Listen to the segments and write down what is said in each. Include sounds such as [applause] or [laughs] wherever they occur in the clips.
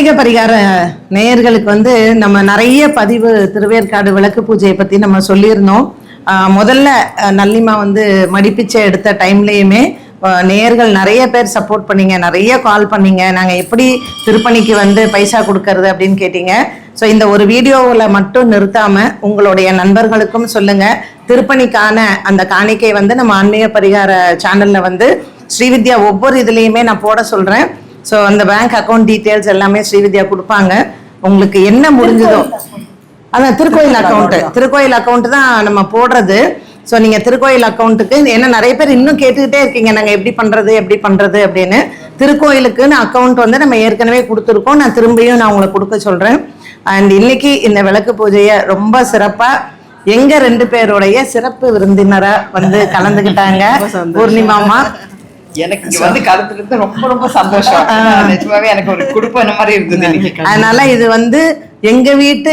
ஆன்மீக பரிகார நேயர்களுக்கு வந்து நம்ம நிறைய பதிவு திருவேற்காடு விளக்கு பூஜையை பத்தி நம்ம சொல்லியிருந்தோம். முதல்ல நல்லிமா வந்து மடிப்பிச்சை எடுத்த டைம்லயுமே நேயர்கள் நிறைய பேர் சப்போர்ட் பண்ணீங்க நிறைய கால் பண்ணீங்க. நாங்க எப்படி திருப்பணிக்கு வந்து பைசா கொடுக்கறது அப்படின்னு கேட்டீங்க. ஸோ இந்த ஒரு வீடியோவில் மட்டும் நிறுத்தாம உங்களுடைய நண்பர்களுக்கும் சொல்லுங்க. திருப்பணிக்கான அந்த காணிக்கை வந்து நம்ம ஆன்மீக பரிகார சேனல்ல வந்து ஸ்ரீவித்யா ஒவ்வொரு இதுலேயுமே நான் போட சொல்றேன். ஸோ அந்த பேங்க் அக்கவுண்ட் டீட்டெயில்ஸ் எல்லாமே ஸ்ரீவித்யா கொடுப்பாங்க. உங்களுக்கு என்ன முடிஞ்சதோ அதான் திருக்கோயில் அக்கௌண்ட் திருக்கோயில் அக்கௌண்ட் தான் நம்ம போடுறது. ஸோ நீங்க திருக்கோயில் அக்கௌண்ட்டுக்கு ஏன்னா நிறைய பேர் இன்னும் கேட்டுக்கிட்டே இருக்கீங்க. நாங்க எப்படி பண்றது எப்படி பண்றது அப்படின்னு. திருக்கோயிலுக்குன்னு அக்கௌண்ட் வந்து நம்ம ஏற்கனவே கொடுத்துருக்கோம். நான் திரும்பியும் நான் உங்களுக்கு கொடுக்க சொல்றேன். அண்ட் இன்னைக்கு இந்த விளக்கு பூஜையை ரொம்ப சிறப்பா எங்க ரெண்டு பேருடைய சிறப்பு விருந்தினரா வந்து கலந்துக்கிட்டாங்க. பூர்ணிமாமா எனக்கு இங்க வந்து கலந்துக்கிறது ரொம்ப ரொம்ப சந்தோஷம். நிஜமாவே எனக்கு ஒரு குடுப்பம் மாதிரி இருந்தது இன்னைக்கு. அதனால இது வந்து எங்க வீட்டு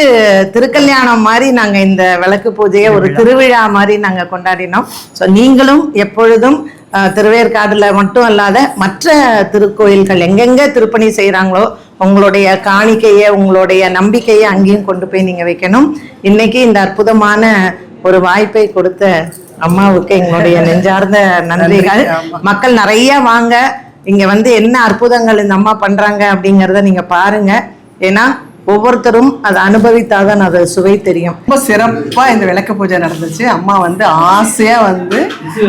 திருக்கல்யாணம் மாதிரி நாங்க இந்த விளக்கு பூஜையை ஒரு திருவிழா. மாதிரி நாங்க கொண்டாடினோம். ஸோ நீங்களும் எப்பொழுதும் அஹ், திருவேற்காடுல மட்டும் அல்லாத மற்ற திருக்கோயில்கள் எங்கெங்க திருப்பணி செய்றாங்களோ உங்களுடைய காணிக்கையை உங்களுடைய நம்பிக்கையை அங்கேயும் கொண்டு போய் நீங்க வைக்கணும். இன்னைக்கு இந்த அற்புதமான ஒரு வாய்ப்பை கொடுத்த அம்மாவுக்கு எங்களுடைய [laughs] நெஞ்சார்ந்த நன்றிகள். மக்கள் நிறைய வாங்க. இங்க வந்து என்ன அற்புதங்கள் இந்த அம்மா பண்றாங்க அப்படிங்கறத நீங்க பாருங்க. ஏன்னா ஒவ்வொருத்தரும் அதை அனுபவித்தாதான் அது சுவை தெரியும். ரொம்ப சிறப்பா இந்த விளக்கு பூஜை நடந்துச்சு. அம்மா வந்து ஆசையா வந்து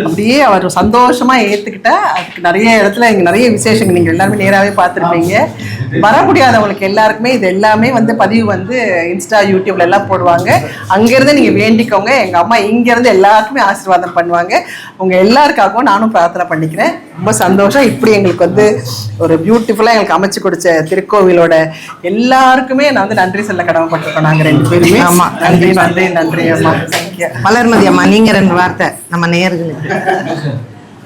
அப்படியே அவர் சந்தோஷமா ஏத்துக்கிட்டா அதுக்கு நிறைய இடத்துல இங்க நிறைய விசேஷங்கள். நீங்க எல்லாருமே நேராவே பார்த்திருப்பீங்க. வர முடியாதவங்களுக்கு எல்லாருக்குமே இது எல்லாமே வந்து பதிவு வந்து இன்ஸ்டா யூடியூப்ல எல்லாம் போடுவாங்க. அங்கிருந்து நீங்க வேண்டிக்கோங்க. எங்க அம்மா இங்க இருந்து எல்லாருக்குமே ஆசீர்வாதம் பண்ணுவாங்க. உங்க எல்லாருக்காகவும் நானும் பிரார்த்தனை பண்ணிக்கிறேன். ரொம்ப சந்தோஷம். இப்படி எங்களுக்கு வந்து ஒரு பியூட்டிஃபுல்லா எங்களுக்கு அமைச்சு கொடுத்த திருக்கோவிலோட எல்லாருக்குமே நான் வந்து நன்றி சொல்ல கடமைப்பட்டிருக்கோம் நாங்க ரெண்டு பேருமே. ஆமா. நன்றி நன்றி. நன்றி அம்மா. மலர்மதி அம்மா நீங்க ரெண்டு வார்த்தை நம்ம நேயர்களுக்கு.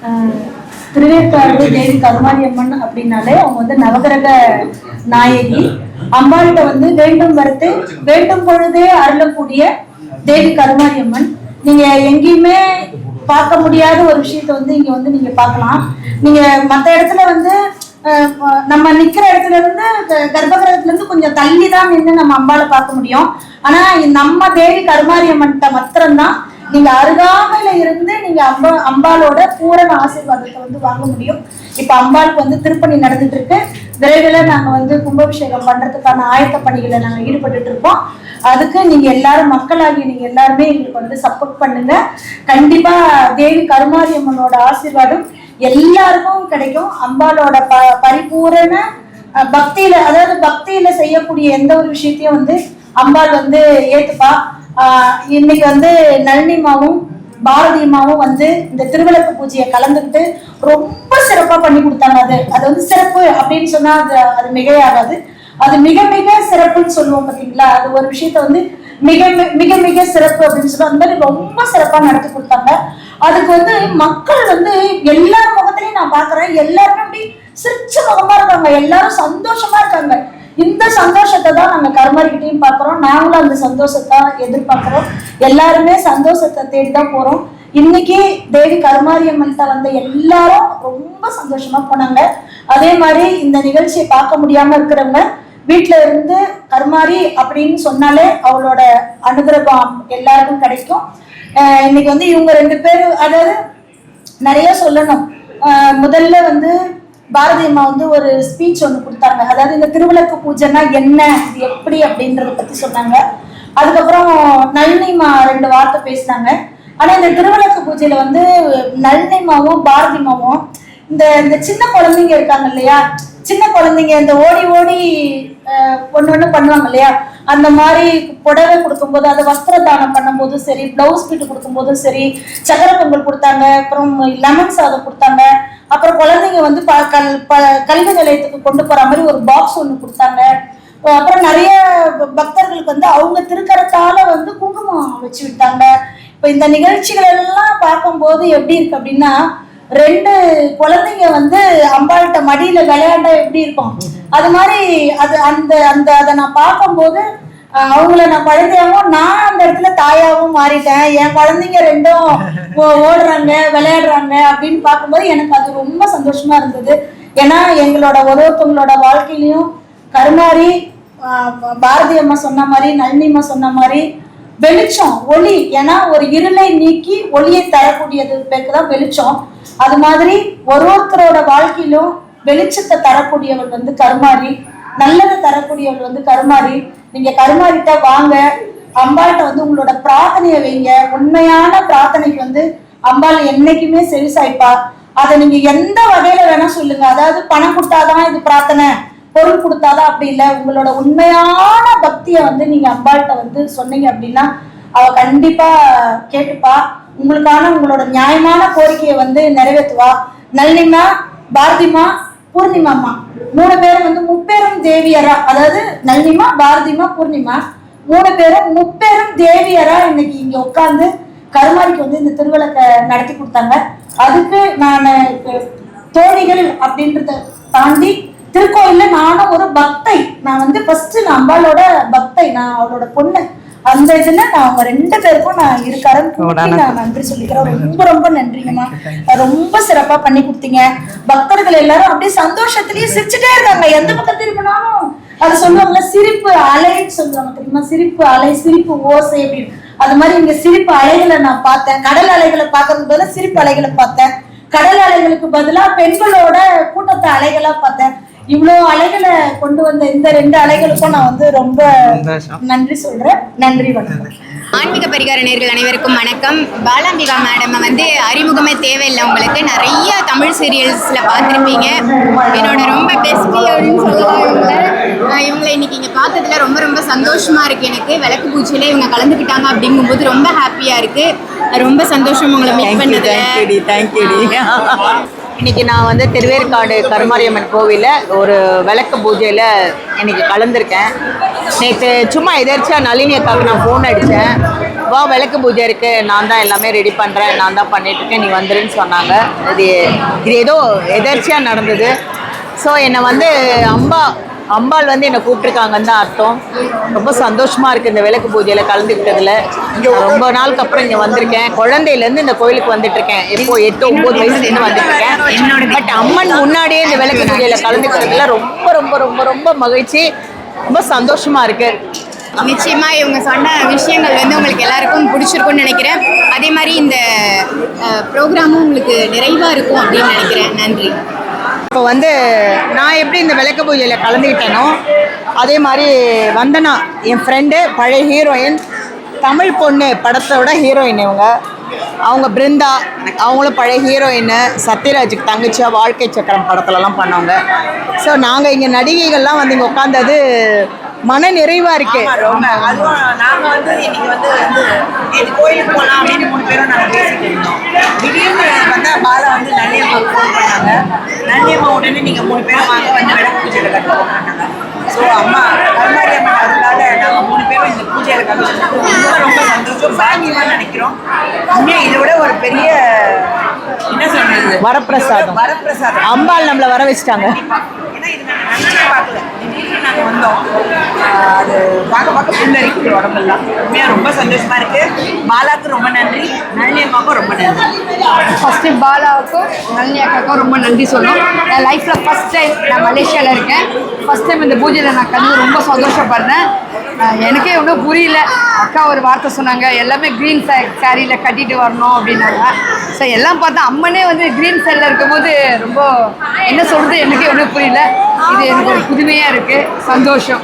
ஆஹ் திருவேற்காடு தேவி கருமாரி அம்மன் அப்படின்னாலே அவங்க வந்து நவகிரக நாயகி. அம்பாள்கிட்ட வந்து வேண்டும் வரத்து வேண்டும் பொழுதே அருளக்கூடிய தேவி கருமாரி அம்மன் நீங்க எங்கேயுமே பார்க்க முடியாத ஒரு விஷயத்த வந்து இங்க வந்து நீங்க பார்க்கலாம். நீங்க மத்த இடத்துல வந்து நம்ம நிக்கிற இடத்துல இருந்து க- கர்ப்பகிரகத்துல இருந்து கொஞ்சம் தள்ளி தான் நின்று நம்ம அம்பாவை பார்க்க முடியும். ஆனா நம்ம தேவி கருமாரி அம்மன்கிட்ட மாத்திரம்தான் நீங்க அருகாமையில இருந்து நீங்க அம்பா அம்பாளோட பூரண ஆசீர்வாதத்தை வந்து வாங்க முடியும். இப்ப அம்பாளுக்கு வந்து திருப்பணி நடந்துட்டு இருக்கு. விரைவில் நாங்க வந்து கும்பாபிஷேகம் பண்றதுக்கான ஆயத்த பணிகளை நாங்க ஈடுபட்டு இருக்கோம். அதுக்கு நீங்க எல்லாரும் மக்களாகி நீங்க எல்லாருமே எங்களுக்கு வந்து சப்போர்ட் பண்ணுங்க. கண்டிப்பா தேவி கருமாரி அம்மனோட ஆசீர்வாதம் எல்லாருக்கும் கிடைக்கும். அம்பாளோட ப பரிபூரண பக்தியில அதாவது பக்தியில செய்யக்கூடிய எந்த ஒரு விஷயத்தையும் வந்து அம்பாள் வந்து ஏத்துப்பா. இன்னைக்கு வந்து நளினிமாவும் பாரதியம்மாவும் வந்து இந்த திருவிளக்கு பூஜையை கலந்துக்கிட்டு ரொம்ப சிறப்பா பண்ணி கொடுத்தாங்க அது. அது வந்து சிறப்பு அப்படின்னு சொன்னா அது அது மிகையாகாது. அது மிக மிக சிறப்புன்னு சொல்லுவோம் பாத்தீங்களா? அது ஒரு விஷயத்த வந்து மிக மிக மிக சிறப்பு அப்படின்னு சொல்லி அந்த மாதிரி ரொம்ப சிறப்பா நடத்தி கொடுத்தாங்க. அதுக்கு வந்து மக்கள் வந்து எல்லார் முகத்திலையும் நான் பாக்குறேன் எல்லாருமே அப்படி சிரிச்ச முகமா இருக்காங்க. எல்லாரும் சந்தோஷமா இருக்காங்க. இந்த சந்தோஷத்தை தான் நாங்க கருமாரிக்கிட்டையும் பார்க்கிறோம். நாங்களும் அந்த சந்தோஷத்தை எதிர்பார்க்கிறோம். எல்லாருமே சந்தோஷத்தை தேடி தான் போறோம். இன்னைக்கு தேவி கருமாரியம்மன்கிட்ட வந்த எல்லாரும் ரொம்ப சந்தோஷமா போனாங்க. அதே மாதிரி இந்த நிகழ்ச்சியை பார்க்க முடியாம இருக்கிறவங்க வீட்டுல இருந்து கருமாரி அப்படின்னு சொன்னாலே அவளோட அனுகிரகம் எல்லாருக்கும் கிடைக்கும். இன்னைக்கு வந்து இவங்க ரெண்டு பேரும் அதாவது நிறைய சொல்லணும். முதல்ல வந்து பாரதி அம்மா வந்து ஒரு ஸ்பீச் ஒன்று கொடுத்தாங்க. அதாவது இந்த திருவிளக்கு பூஜைனா என்ன? இது எப்படி அப்படின்றத பத்தி சொன்னாங்க. அதுக்கப்புறம் நளினிமா ரெண்டு வார்த்தை பேசினாங்க. ஆனா இந்த திருவிளக்கு பூஜையில வந்து நளினிமாவும் பாரதிமாவும் இந்த இந்த சின்ன குழந்தைங்க இருக்காங்க இல்லையா? சின்ன குழந்தைங்க இந்த ஓடி ஓடி ஒன்று ஒன்று பண்ணுவாங்க இல்லையா? அந்த மாதிரி புடவை கொடுக்கும்போது அதை வஸ்திர தானம் பண்ணும்போதும் சரி பிளவுஸ் பீட்டு கொடுக்கும்போதும் சரி சக்கரை பொங்கல் கொடுத்தாங்க. அப்புறம் லெமன் சாதம் கொடுத்தாங்க. அப்புறம் குழந்தைங்க வந்து ப கல் ப கல்வி நிலையத்துக்கு கொண்டு போற மாதிரி ஒரு பாக்ஸ் ஒன்று கொடுத்தாங்க. அப்புறம் நிறைய பக்தர்களுக்கு வந்து அவங்க திருக்கரத்தால வந்து குங்குமம் வச்சு விட்டாங்க. இப்போ இந்த நிகழ்ச்சிகள் எல்லாம் பார்க்கும்போது எப்படி இருக்கு அப்படின்னா ரெண்டு குழந்தைங்க வந்து அம்பாள்கிட்ட மடியில விளையாண்டா எப்படி இருக்கும்? அது மாதிரி அது அந்த அந்த அதை நான் பார்க்கும்போது அவங்கள நான் குழந்தையாவும் நான் அந்த இடத்துல தாயாவும் மாறிட்டேன். என் குழந்தைங்க ரெண்டும் ஓ- ஓடுறாங்க விளையாடுறாங்க அப்படின்னு பார்க்கும்போது எனக்கு அது ரொம்ப சந்தோஷமா இருந்தது. ஏன்னா எங்களோட ஒரு ஒருத்தவங்களோட வாழ்க்கையிலையும் கருமாரி பாரதி அம்மா சொன்ன மாதிரி நளினி அம்மா சொன்ன மாதிரி வெளிச்சம் ஒளி. ஏன்னா ஒரு இருளை நீக்கி ஒளியை தரக்கூடியது பேருக்கு தான் வெளிச்சம். அது மாதிரி ஒரு ஒருத்தரோட வாழ்க்கையிலும் வெளிச்சத்தை தரக்கூடியவள் வந்து கருமாறி நல்லதை தரக்கூடியவள் வந்து கருமாறி நீங்க கருமாரிட்ட வாங்க. அம்பாள்கிட்ட வந்து உங்களோட பிரார்த்தனையை வைங்க. உண்மையான பிரார்த்தனைக்கு வந்து அம்பாள் என்னைக்குமே செவிசாய்ப்பா. அதை நீங்க எந்த வகையில வேணா சொல்லுங்க. அதாவது பணம் கொடுத்தாதான் இது பிரார்த்தனை. பொருள் கொடுத்தாதான் அப்படி இல்லை. உங்களோட உண்மையான பக்தியை வந்து நீங்க அம்பாள்கிட்ட வந்து சொன்னீங்க அப்படின்னா அவ கண்டிப்பா கேட்டுப்பா. உங்களுக்கான உங்களோட நியாயமான கோரிக்கையை வந்து நிறைவேற்றுவா. நளினிமா பாரதிமா பூர்ணிமாம்மா மூணு பேரும் வந்து முப்பெரும் தேவியரா அதாவது நளினிமா பாரதிமா பூர்ணிமா. மூணு பேரும் முப்பெரும் தேவியரா இன்னைக்கு இங்க உட்கார்ந்து கருமாரிக்கு வந்து இந்த திருவிளக்கை நடத்தி கொடுத்தாங்க. அதுக்கு நான் தோழிகள் அப்படின்றத தாண்டி திருக்கோயில்ல நானும் ஒரு பக்தை. நான் வந்து ஃபர்ஸ்ட் நான் அம்பாலோட பக்தை. நான் அவளோட பொண்ணு. அந்த இதுல நான் அவங்க ரெண்டு பேருக்கும் நான் இருக்காரன் நான் நன்றி சொல்லிக்கிறேன். ரொம்ப ரொம்ப நன்றிங்கம்மா. ரொம்ப சிறப்பா பண்ணி கொடுத்தீங்க. பக்தர்கள் எல்லாரும் அப்படியே சந்தோஷத்திலேயே சிரிச்சுட்டே இருக்காங்க. எந்த பக்கம் திரும்பினாலும் அது சொல்லுவாங்கல்ல சிரிப்பு அலைன்னு சொல்லுவாங்க தெரியுமா? சிரிப்பு அலை சிரிப்பு ஓசை அப்படின்னு அது மாதிரி இங்க சிரிப்பு அலைகளை நான் பார்த்தேன். கடல் அலைகளை பார்க்கறதுக்கு பதிலா சிரிப்பு அலைகளை பார்த்தேன். கடல் அலைகளுக்கு பதிலா பெண்களோட கூட்டத்தை அலைகளா பார்த்தேன். இவ்வளோ அலைகளை கொண்டு வந்த இந்த ரெண்டு அலைகளுக்கும் நான் வந்து ரொம்ப நன்றி சொல்றேன். நன்றி வணக்கம். ஆன்மீக பரிகார நேர்கள் அனைவருக்கும் வணக்கம். பாலாம்பிகா மேடம் வந்து அறிமுகமே தேவையில்லை உங்களுக்கு. நிறைய தமிழ் சீரியல்ஸில் பார்த்துருப்பீங்க. என்னோட ரொம்ப பெஸ்ட் அப்படின்னு சொல்லலாம் இவங்களை இன்னைக்கு இங்கே பார்த்ததுல ரொம்ப ரொம்ப சந்தோஷமா இருக்கு எனக்கு. விளக்கு பூஜையில இவங்க கலந்துக்கிட்டாங்க அப்படிங்கும்போது ரொம்ப ஹாப்பியா இருக்கு. ரொம்ப சந்தோஷம் உங்களை மீட் பண்ணதுல. தேங்க்யூடி இன்னைக்கு நான் வந்து திருவேற்காடு கருமாரியம்மன் கோவிலில் ஒரு விளக்கு பூஜையில் இன்னைக்கு கலந்துருக்கேன். நேற்று சும்மா எதேர்ச்சியாக நளினி அக்காவுக்கு நான் ஃபோன் அடித்தேன் வா விளக்கு பூஜை இருக்குது நான் தான் எல்லாமே ரெடி பண்ணுறேன் நான் தான் பண்ணிட்டுருக்கேன் நீ வந்துருன்னு சொன்னாங்க. இது இது ஏதோ எதர்ச்சியாக நடந்தது. ஸோ என்னை வந்து அம்பா அம்பாள் வந்து என்னை கூப்பிட்டுருக்காங்கன்னு தான் அர்த்தம். ரொம்ப சந்தோஷமா இருக்கு இந்த விளக்கு பூஜையில கலந்துக்கிட்டதுல. ரொம்ப நாளுக்கு அப்புறம் இங்க வந்திருக்கேன். குழந்தையிலேருந்து இந்த கோயிலுக்கு வந்துட்டு இருக்கேன் இப்போ எட்டு ஒன்பது வயசுலேருந்து வந்துட்டு இருக்கேன் பட் அம்மன் முன்னாடியே இந்த விளக்கு பூஜையில கலந்துக்கிறதுல ரொம்ப ரொம்ப ரொம்ப ரொம்ப மகிழ்ச்சி. ரொம்ப சந்தோஷமா இருக்கு. நிச்சயமா இவங்க சொன்ன விஷயங்கள் வந்து உங்களுக்கு எல்லாருக்கும் பிடிச்சிருக்கும்னு நினைக்கிறேன். அதே மாதிரி இந்த ப்ரோக்ராமும் உங்களுக்கு நிறைவா இருக்கும் அப்படின்னு நினைக்கிறேன். நன்றி. இப்போ வந்து நான் எப்படி இந்த விளக்கு பூஜையில் கலந்துக்கிட்டேனோ அதே மாதிரி வந்தனா என் ஃப்ரெண்டு பழைய ஹீரோயின் தமிழ் பொண்ணு படத்தோட ஹீரோயின் இவங்க. அவங்க பிருந்தா அவங்களும் பழைய ஹீரோயின் சத்யராஜுக்கு தங்கச்சியாக வாழ்க்கை சக்கரம் படத்துலலாம் பண்ணவங்க. ஸோ நாங்கள் இங்கே நடிகைகள்லாம் வந்து இங்கே உட்காந்தது மன ரொம்ப. அதுவும் நாங்க வந்து இன்னைக்கு வந்து வந்து நேற்று கோயிலுக்கு போகலாம் அப்படின்னு மூணு பேரும் நாங்க பேசிட்டு இருந்தோம். திடீர்னு பார்த்தா பாலா வந்து நன்னியம்மாவுக்கு ஃபோன் பண்ணாங்க. நன்னியம்மா உடனே நீங்க மூணு பேரும் வாங்க வந்து விளக்கு பூஜையில கட்டுவோம்னாங்க ஸோ அம்மா கருமாரி அருளால நாங்க மூணு பேரும் இந்த பூஜையில கலந்துருக்கு ரொம்ப ரொம்ப சந்தோஷம். பாக்கியமா நினைக்கிறோம். இன்னும் இதை விட ஒரு பெரிய என்ன சொல்றது? வரப்பிரசாதம். வரப்பிரசாதம். அம்பாள் நம்மளை வர வச்சுட்டாங்க. ஏன்னா இது நாங்கள் நன்னே பார்க்கல. திடீர்னு நாங்கள் வந்தோம் அது பார்க்க பார்க்க புல்லரிக்குது உடம்பெல்லாம் உண்மையாக ரொம்ப சந்தோஷமா இருக்கு பாலாவுக்கு ரொம்ப நன்றி நளினி அம்மாவுக்கும் ரொம்ப நன்றி ஃபஸ்ட்டு பாலாவுக்கும் நளினி அக்காவுக்கும் ரொம்ப நன்றி சொல்லணும். என் லைஃப்பில் ஃபஸ்ட் டைம் நான் மலேசியாவில் இருக்கேன். ஃபஸ்ட் டைம் இந்த பூஜையில் நான் கலந்து ரொம்ப சந்தோஷப்படுறேன். எனக்கே ஒன்றும் புரியல. அக்கா ஒரு வார்த்தை சொன்னாங்க எல்லாமே க்ரீன் சாரியில் கட்டிட்டு வரணும் அப்படின்னாங்க. ஸோ எல்லாம் பார்த்தா அம்மனே வந்து க்ரீன் சாரியில் இருக்கும்போது ரொம்ப என்ன சொல்கிறது எனக்கே ஒன்றும் புரியல. இது எனக்கு ஒரு புதுமையாக இருக்குது சந்தோஷம்.